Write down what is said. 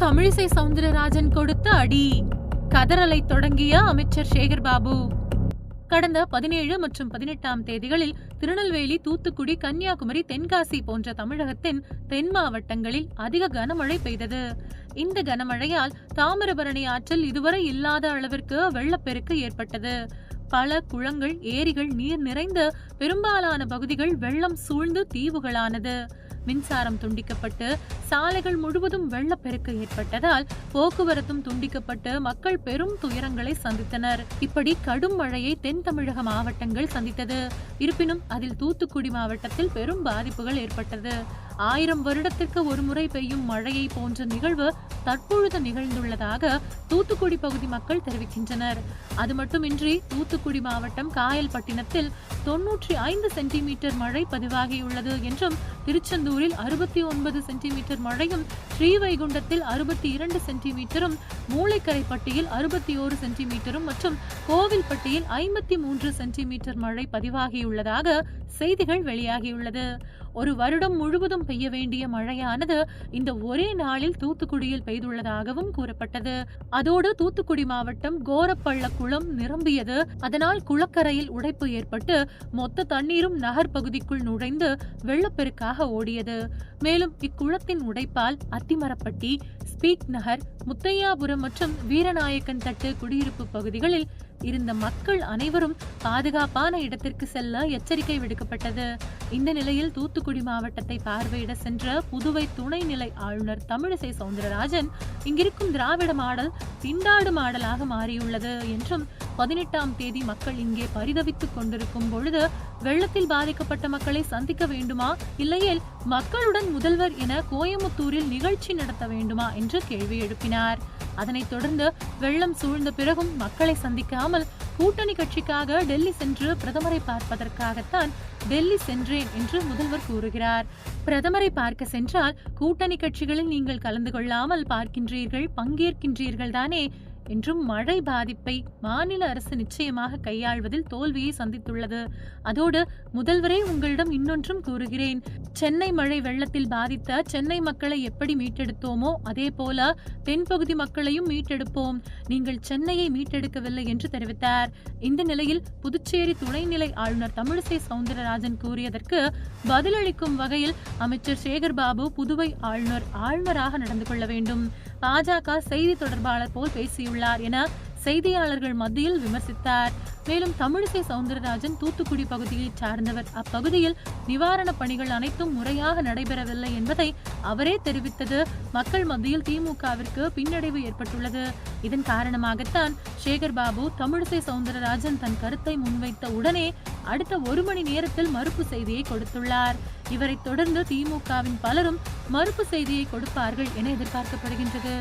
தமிழிசை சவுந்தரராஜன் கொடுத்த அடி. கதறலை தொடங்கிய அமைச்சர் சேகர் பாபு கடந்த பதினேழு மற்றும் பதினெட்டாம் தேதிகளில் திருநெல்வேலி தூத்துக்குடி கன்னியாகுமரி தென்காசி போன்ற தமிழகத்தின் தென் மாவட்டங்களில் அதிக கனமழை பெய்தது. இந்த கனமழையால் தாமிரபரணி ஆற்றில் இதுவரை இல்லாத அளவிற்கு வெள்ளப்பெருக்கு ஏற்பட்டது. பல குளங்கள் ஏரிகள் நீர் நிறைந்த பெரும்பாலான பகுதிகள் வெள்ளம் சூழ்ந்து தீவுகளானது. மின்சாரம் துண்டிக்கப்பட்டு சாலைகள் முழுவதும் வெள்ளப்பெருக்கு ஏற்பட்டதால் போக்குவரத்தும் துண்டிக்கப்பட்டு மக்கள் பெரும் துயரங்களை சந்தித்தனர். இப்படி கடும் மழையை தென் தமிழக மாவட்டங்கள் சந்தித்தது. இருப்பினும் அதில் தூத்துக்குடி மாவட்டத்தில் பெரும் பாதிப்புகள் ஏற்பட்டது. ஆயிரம் வருடத்திற்கு ஒருமுறை பெய்யும் மழையை போன்ற நிகழ்வு தற்பொழுது நிகழ்ந்துள்ளதாக தூத்துக்குடி பகுதி மக்கள் தெரிவிக்கின்றனர். அது மட்டுமின்றி தூத்துக்குடி மாவட்டம் காயல்பட்டினத்தில் தொன்னூற்றி ஐந்து சென்டிமீட்டர் மழை பதிவாகியுள்ளது என்றும் திருச்செந்தூரில் அறுபத்தி ஒன்பது சென்டிமீட்டர் மழையும் ஸ்ரீவைகுண்டத்தில் அறுபத்தி இரண்டு சென்டிமீட்டரும் மூளைக்கரைப்பட்டியில் அறுபத்தி ஓரு சென்டிமீட்டரும் மற்றும் கோவில்பட்டியில் ஐம்பத்தி மூன்று சென்டிமீட்டர் மழை பதிவாகியுள்ளதாக செய்திகள் வெளியாகியுள்ளது. ஒரு வருடம் முழுவதும் பெய்ய வேண்டிய மழையானது இந்த ஒரே நாளில் தூத்துக்குடியில் பெய்துள்ளதாகவும் கூறப்பட்டது. அதோடு தூத்துக்குடி மாவட்டம் கோரப்பள்ள குளம் நிரம்பியது. அதனால் குளக்கரையில் உடைப்பு ஏற்பட்டு மொத்த தண்ணீரும் நகர் பகுதிக்குள் நுழைந்து வெள்ளப்பெருக்காக ஓடியது. மேலும் இக்குளத்தின் உடைப்பால் அத்திமரப்பட்டி ஸ்பீக் நகர் முத்தையாபுரம் மற்றும் வீரநாயக்கன் தட்டு குடியிருப்பு பகுதிகளில் இருந்த மக்கள் அனைவரும் பாதுகாப்பான இடத்திற்கு செல்ல எச்சரிக்கை விடுக்கப்பட்டது. இந்த நிலையில் தூத்துக்குடி மாவட்டத்தை பார்வையிட சென்ற புதுவை துணைநிலை ஆளுநர் தமிழிசை சவுந்தரராஜன் இங்கிருக்கும் திராவிட மாடல் திண்டாடு மாடலாக மாறியுள்ளது என்றும் பதினெட்டாம் தேதி மக்கள் இங்கே பரிதவித்துக் கொண்டிருக்கும் பொழுது வெள்ளத்தில் பாதிக்கப்பட்ட மக்களை சந்திக்க வேண்டுமா? இல்லையேல் மக்களுடன் முதல்வர் என கோயமுத்தூரில் நிகழ்ச்சி நடத்த வேண்டுமா? என்று கேள்வி எழுப்பினார். அதனைத் தொடர்ந்து வெள்ளம் சூழ்ந்த பிறகும் மக்களை சந்திக்காமல் கூட்டணி கட்சிக்காக டெல்லி சென்று பிரதமரை பார்ப்பதற்காகத்தான் டெல்லி சென்றேன் என்று முதல்வர் கூறுகிறார். பிரதமரை பார்க்க சென்றால் கூட்டணி கட்சிகளில் நீங்கள் கலந்து கொள்ளாமல் பார்க்கின்றீர்கள் பங்கேற்கின்றீர்கள் தானே என்றும் மழை பாதிப்பை மாநில அரசு நிச்சயமாக கையாள்வதில் தோல்வியை சந்தித்துள்ளது. அதோடு முதல்வரே உங்களிடம் இன்னொன்றும் கூறுகிறேன். சென்னை மழை வெள்ளத்தில் பாதித்த சென்னை மக்களை எப்படி மீட்டெடுத்தோமோ அதே போல தென்பகுதி மக்களையும் மீட்டெடுப்போம். நீங்கள் சென்னையை மீட்டெடுக்கவில்லை என்று தெரிவித்தார். இந்த நிலையில் புதுச்சேரி துணைநிலை ஆளுநர் தமிழிசை சவுந்தரராஜன் கூறியதற்கு பதிலளிக்கும் வகையில் அமைச்சர் சேகர் பாபு புதுவை ஆளுநர் ஆளுநராக நடந்து கொள்ள வேண்டும். பாஜக செய்தி தொடர்பாளர் போல் பேசியுள்ளார் என செய்தியாளர்கள் மத்தியில் விமர்சித்தார். மேலும் தமிழிசை சவுந்தரராஜன் தூத்துக்குடி பகுதியை சார்ந்தவர். அப்பகுதியில் நிவாரணப் பணிகள் அனைத்தும் முறையாக நடைபெறவில்லை என்பதை அவரே தெரிவித்தது. மக்கள் மத்தியில் திமுகவிற்கு பின்னடைவு ஏற்பட்டுள்ளது. இதன் காரணமாகத்தான் சேகர் பாபு தமிழிசை சவுந்தரராஜன் தன் கருத்தை முன்வைத்த உடனே அடுத்த ஒரு மணி நேரத்தில் மறுப்பு செய்தியை கொடுத்துள்ளார். இவரை தொடர்ந்து திமுகவின் பலரும் மறுப்பு செய்தியை கொடுப்பார்கள் என எதிர்பார்க்கப்படுகின்றது.